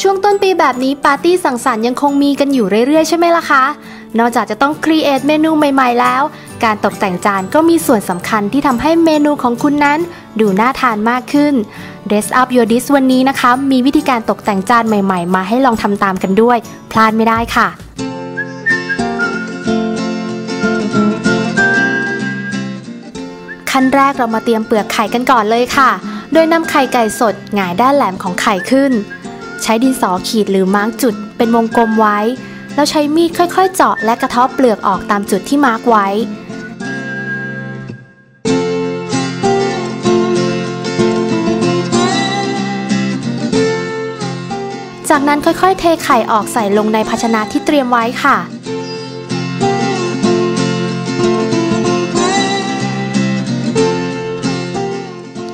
ช่วงต้นปีแบบนี้ปาร์ตี้สังสรรค์ยังคงมีกันอยู่เรื่อยๆ ใช่ไหมล่ะคะ นอกจากจะต้องครีเอทเมนูใหม่ๆแล้ว การตกแต่งจานก็มีส่วนสำคัญที่ทำให้เมนูของคุณนั้น ดูน่าทานมากขึ้น Dress Up Your Dish วันนี้นะคะ มีวิธีการตกแต่งจานใหม่ๆ มาให้ลองทำตามกันด้วย พลาดไม่ได้ค่ะขั้นแรกเรามาเตรียมเปลือกไข่กันก่อนเลยค่ะ โดยนำไข่ไก่สดหงายด้านแหลมของไข่ขึ้น ใช้ดินสอขีดหรือมาร์กจุดเป็นวงกลมไว้ แล้วใช้มีดค่อยๆ เจาะและกระเทาะเปลือกออกตามจุดที่มาร์กไว้จากนั้นค่อยๆ เทไข่ออกใส่ลงในภาชนะที่เตรียมไว้ค่ะ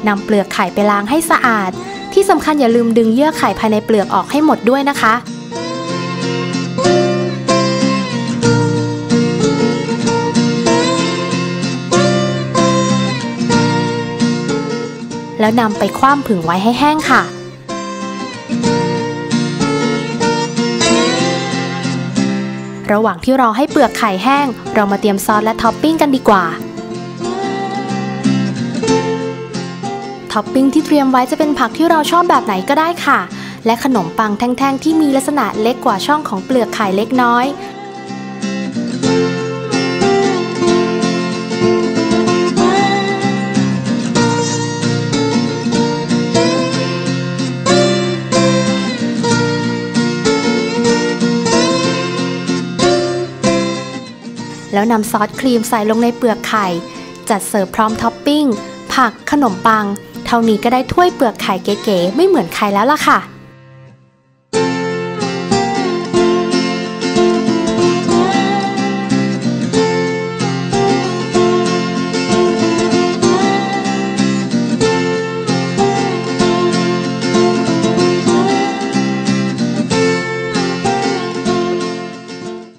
นำเปลือกไข่ไปล้างให้สะอาด ที่สำคัญอย่าลืมดึงเยื่อไข่ภายในเปลือกออกให้หมดด้วยนะคะ แล้วนำไปคว่ำผึ่งไว้ให้แห้งค่ะระหว่างที่รอให้เปลือกไข่แห้ง เรามาเตรียมซอสและท็อปปิ้งกันดีกว่า ท็อปปิ้งที่เตรียมไว้จะเป็นผักที่เราชอบแบบไหนก็ได้ค่ะ และขนมปังแท่งๆ ที่มีลักษณะเล็กกว่าช่องของเปลือกไข่เล็กน้อยแล้วนำซอสครีมใส่ลงในเปลือกไข่ จัดเสิร์ฟพร้อมท็อปปิ้ง ผัก ขนมปัง เท่านี้ก็ได้ถ้วยเปลือกไข่เก๋ๆไม่เหมือนใครแล้วล่ะค่ะ